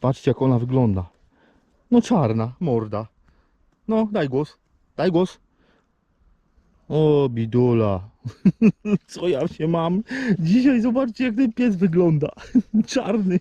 Patrzcie jak ona wygląda. No czarna, morda. No, daj głos. Daj głos. O, bidula. Co ja się mam? Dzisiaj zobaczcie jak ten pies wygląda. Czarny.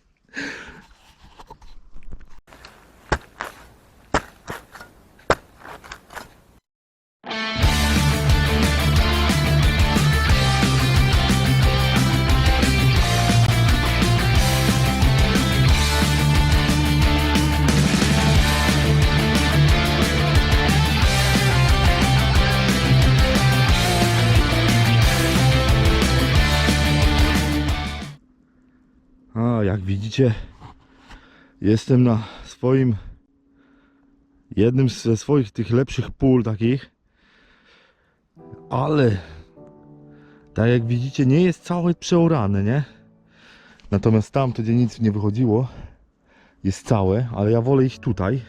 Widzicie, jestem na swoim jednym ze swoich tych lepszych pól takich. Ale tak jak widzicie, nie jest całe przeorane, nie? Natomiast tam, gdzie nic nie wychodziło, jest całe, ale ja wolę iść tutaj,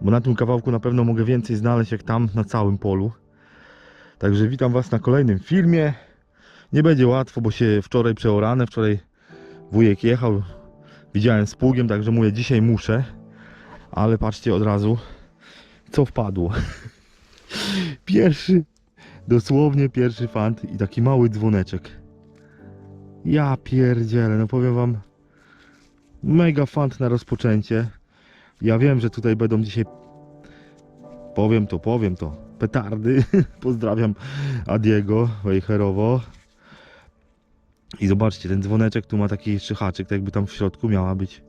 bo na tym kawałku na pewno mogę więcej znaleźć jak tam na całym polu. Także witam Was na kolejnym filmie. Nie będzie łatwo, bo się wczoraj przeorane, wczoraj wujek jechał, widziałem z pługiem, także mówię, dzisiaj muszę, ale patrzcie od razu, co wpadło. Pierwszy, dosłownie pierwszy fant i taki mały dzwoneczek. Ja pierdzielę, no powiem wam, mega fant na rozpoczęcie. Ja wiem, że tutaj będą dzisiaj, powiem to, powiem to, petardy. Pozdrawiam Adiego Wejherowo. I zobaczcie, ten dzwoneczek tu ma taki jeszcze haczyk, tak jakby tam w środku miała być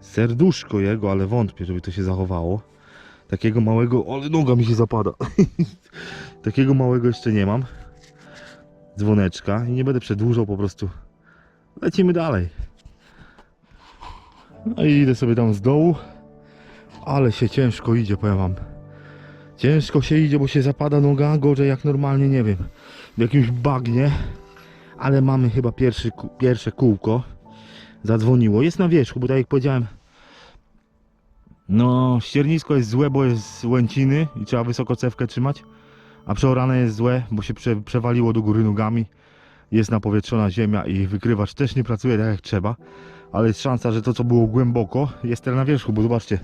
serduszko jego, ale wątpię, żeby to się zachowało. Takiego małego, ale noga mi się zapada. Takiego małego jeszcze nie mam. Dzwoneczka i nie będę przedłużał, po prostu lecimy dalej. No i idę sobie tam z dołu, ale się ciężko idzie, powiem wam. Ciężko się idzie, bo się zapada noga, gorzej jak normalnie, nie wiem, w jakimś bagnie ale mamy chyba pierwszy, pierwsze kółko. Zadzwoniło. Jest na wierzchu, bo tak jak powiedziałem, no ściernisko jest złe, bo jest z łęciny i trzeba wysoko cewkę trzymać, a przeorane jest złe, bo się prze, przewaliło do góry nogami. Jest napowietrzona ziemia i wykrywacz też nie pracuje tak jak trzeba, ale jest szansa, że to co było głęboko jest teraz na wierzchu, bo zobaczcie,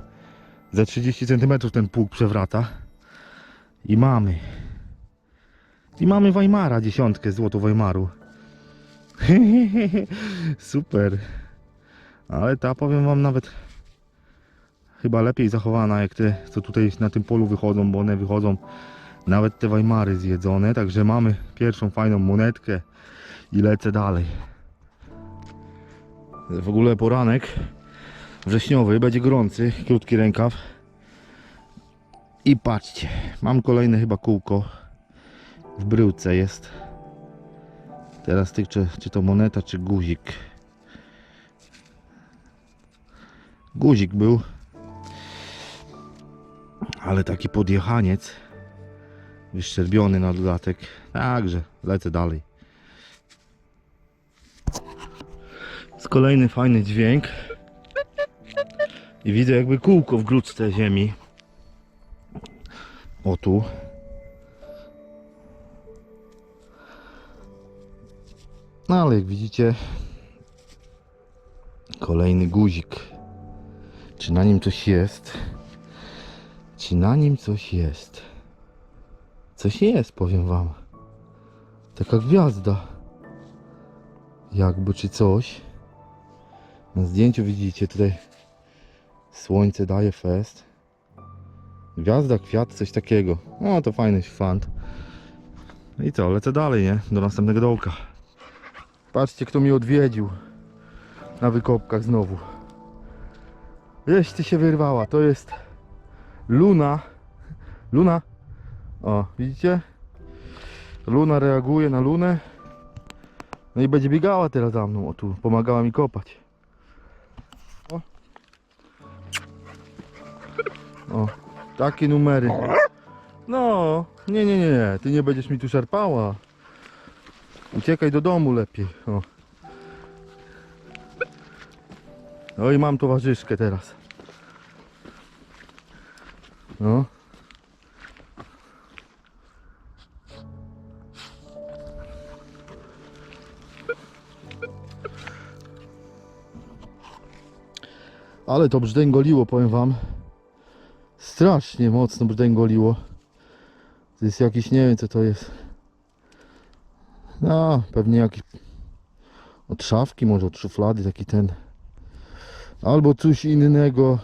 za 30 cm ten pług przewraca i mamy. I mamy Weimara, dziesiątkę złoto Weimaru. Super. Ale ta powiem wam nawet chyba lepiej zachowana jak te co tutaj na tym polu wychodzą, bo one wychodzą nawet te Weimary zjedzone, także mamy pierwszą fajną monetkę i lecę dalej. W ogóle poranek wrześniowy, będzie gorący, krótki rękaw. I patrzcie, mam kolejne chyba kółko w bryłce jest. Teraz tych, czy, czy to moneta, czy guzik. Guzik był. Ale taki podjechaniec. Wyszczerbiony na dodatek. Także lecę dalej. Jest kolejny fajny dźwięk. I widzę jakby kółko w grudce ziemi. O tu. No ale jak widzicie kolejny guzik. Czy na nim coś jest? Czy na nim coś jest? Coś jest, powiem wam. Taka gwiazda. Jakby czy coś. Na zdjęciu widzicie tutaj słońce daje fest. Gwiazda, kwiat, coś takiego. No to fajny fant. I co, lecę dalej, nie? Do następnego dołka. Patrzcie, kto mi odwiedził na wykopkach znowu. Jeśli się wyrwała, to jest Luna. Luna. O, widzicie? Luna reaguje na Lunę. No i będzie biegała teraz za mną. O, tu pomagała mi kopać. O. O, takie numery. No, nie, nie, nie. Ty nie będziesz mi tu szarpała. Uciekaj do domu lepiej. O. No i mam towarzyszkę teraz. No. Ale to brzdęgoliło, powiem wam. Strasznie mocno brzdęgoliło. To jest jakiś, nie wiem co to jest. No, pewnie jakiś od szafki, może od szuflady taki ten. Albo coś innego.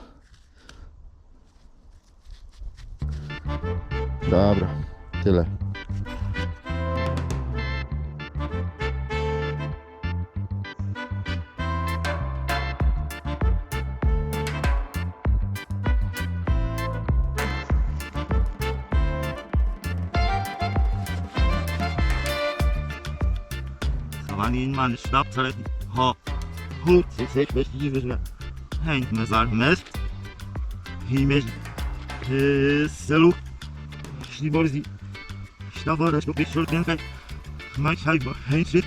Dobra, tyle. Wanneer man snapt dat het ha goed is, ik wist niet meer. Henk me zag mes. Hij mes. Selu. Śliborzi. Ślawara, što bi šel tenka. Maj hajba, henk šit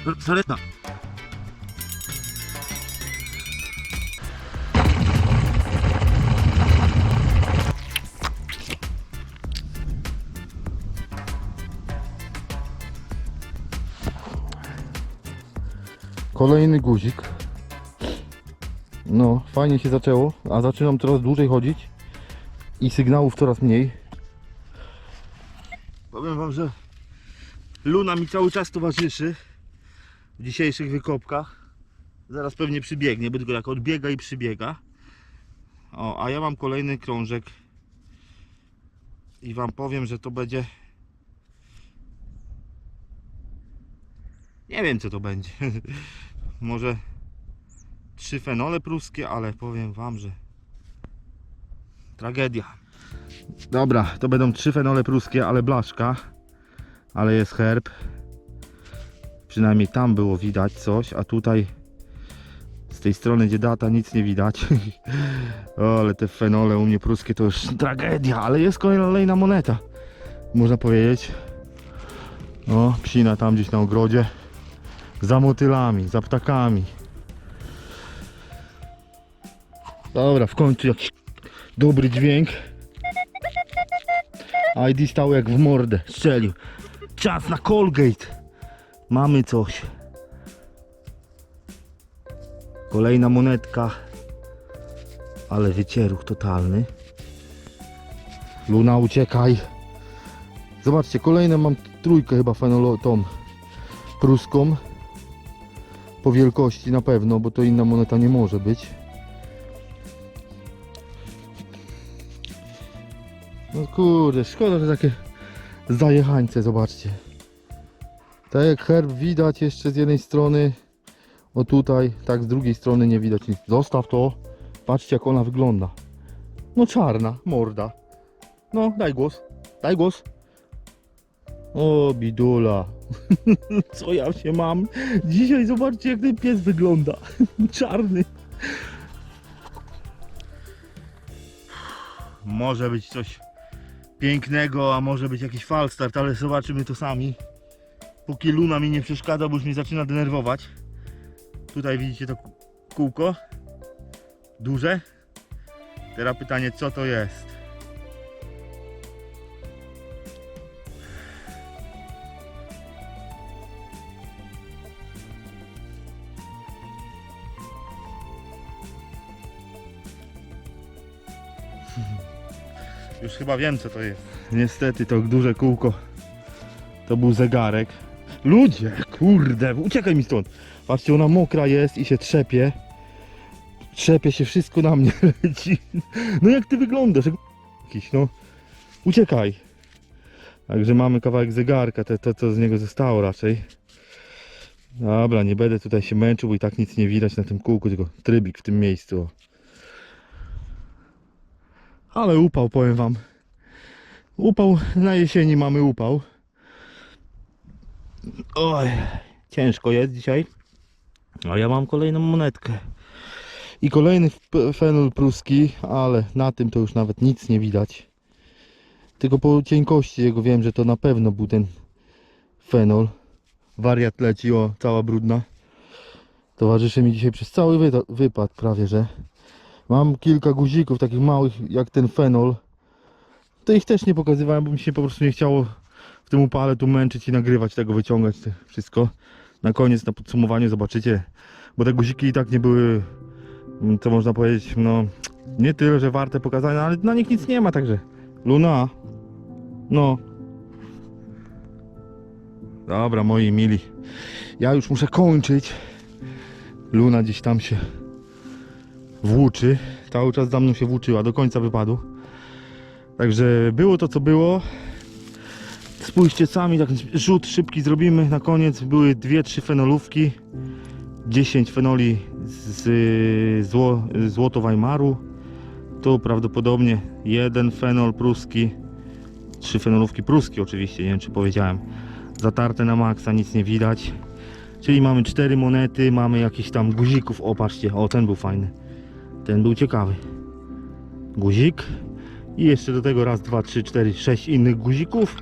Kolejny guzik. No, fajnie się zaczęło, a zaczynam coraz dłużej chodzić i sygnałów coraz mniej. Powiem wam, że Luna mi cały czas towarzyszy w dzisiejszych wykopkach. Zaraz pewnie przybiegnie, bo tylko jak odbiega i przybiega. O, a ja mam kolejny krążek i wam powiem, że to będzie nie wiem co to będzie. Może trzy fenole pruskie, ale powiem wam, że tragedia. Dobra, to będą trzy fenole pruskie, ale blaszka. Ale jest herb. Przynajmniej tam było widać coś, a tutaj z tej strony gdzie data nic nie widać. o, ale te fenole u mnie pruskie to już tragedia, ale jest kolejna moneta. Można powiedzieć. O, psina tam gdzieś na ogrodzie. Za motylami, za ptakami. Dobra, w końcu jakiś dobry dźwięk. ID stał jak w mordę, strzelił. Czas na Colgate. Mamy coś. Kolejna monetka. Ale wycieruch totalny. Luna, uciekaj. Zobaczcie, kolejne mam trójkę chyba fenolotą pruską. Po wielkości na pewno, bo to inna moneta nie może być. No kurde, szkoda, że takie zajechańce, zobaczcie. Tak jak herb widać jeszcze z jednej strony, o tutaj, tak z drugiej strony nie widać nic. Zostaw to, patrzcie jak ona wygląda. No czarna, morda. No, daj głos, daj głos. O, bidula. Co ja się mam? Dzisiaj zobaczcie jak ten pies wygląda. Czarny. Może być coś pięknego, a może być jakiś falstart, ale zobaczymy to sami. Póki Luna mi nie przeszkadza, bo już mnie zaczyna denerwować. Tutaj widzicie to kó- kółko. Duże. Teraz pytanie, co to jest? Już chyba wiem co to jest. Niestety to duże kółko to był zegarek. Ludzie, kurde, uciekaj mi stąd. Patrzcie, ona mokra jest i się trzepie. Trzepie się wszystko na mnie leci. No jak ty wyglądasz? jak Jakiś, no. Uciekaj. Także mamy kawałek zegarka, to, to co z niego zostało raczej. Dobra, nie będę tutaj się męczył, bo i tak nic nie widać na tym kółku, tylko trybik w tym miejscu. Ale upał, powiem wam. Upał, na jesieni mamy upał. Oj, ciężko jest dzisiaj. A ja mam kolejną monetkę. I kolejny fenol pruski, ale na tym to już nawet nic nie widać. Tylko po cienkości jego wiem, że to na pewno był ten fenol. Wariat leci, o, cała brudna. Towarzyszy mi dzisiaj przez cały wy- wypad prawie, że. Mam kilka guzików takich małych jak ten fenol. To ich też nie pokazywałem, bo mi się po prostu nie chciało w tym upale tu męczyć i nagrywać tego, wyciągać te wszystko. Na koniec, na podsumowaniu zobaczycie, bo te guziki i tak nie były mm, co można powiedzieć, no nie tyle, że warte pokazania, ale na nich nic nie ma, także Luna, no. Dobra, moi mili, ja już muszę kończyć. Luna gdzieś tam się włóczy, cały czas za mną się włóczyła, do końca wypadu. Także było to, co było. Spójrzcie sami, tak rzut szybki zrobimy na koniec. Były dwie, trzy fenolówki, 10 fenoli z zło, złoto Weimaru. Tu prawdopodobnie jeden fenol pruski, trzy fenolówki pruski oczywiście, nie wiem czy powiedziałem. Zatarte na maksa, nic nie widać. Czyli mamy cztery monety, mamy jakiś tam guzików. O, patrzcie, o ten był fajny. Ten był ciekawy. Guzik. I jeszcze do tego raz, dwa, trzy, cztery, sześć innych guzików.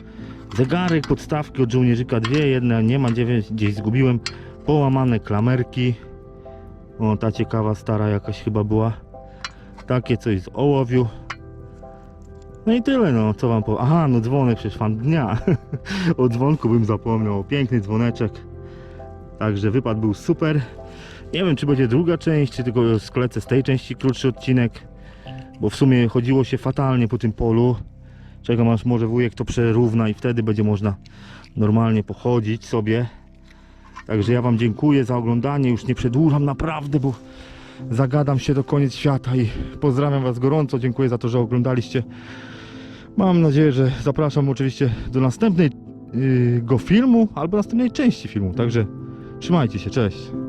Zegarek, podstawki od żołnierzyka dwie, jedna nie ma, dziewięć, gdzieś zgubiłem. Połamane klamerki. O, ta ciekawa, stara jakaś chyba była. Takie coś z ołowiu. No i tyle, no, co wam powiem. Aha, no dzwonek, przecież fan dnia. o dzwonku bym zapomniał. Piękny dzwoneczek. Także wypad był super. Nie wiem, czy będzie druga część, czy tylko sklecę z tej części krótszy odcinek. Bo w sumie chodziło się fatalnie po tym polu. Czekam aż może wujek to przerówna i wtedy będzie można normalnie pochodzić sobie. Także ja Wam dziękuję za oglądanie. Już nie przedłużam naprawdę, bo zagadam się do koniec świata i pozdrawiam Was gorąco. Dziękuję za to, że oglądaliście. Mam nadzieję, że zapraszam oczywiście do następnego filmu albo następnej części filmu. Także trzymajcie się, cześć.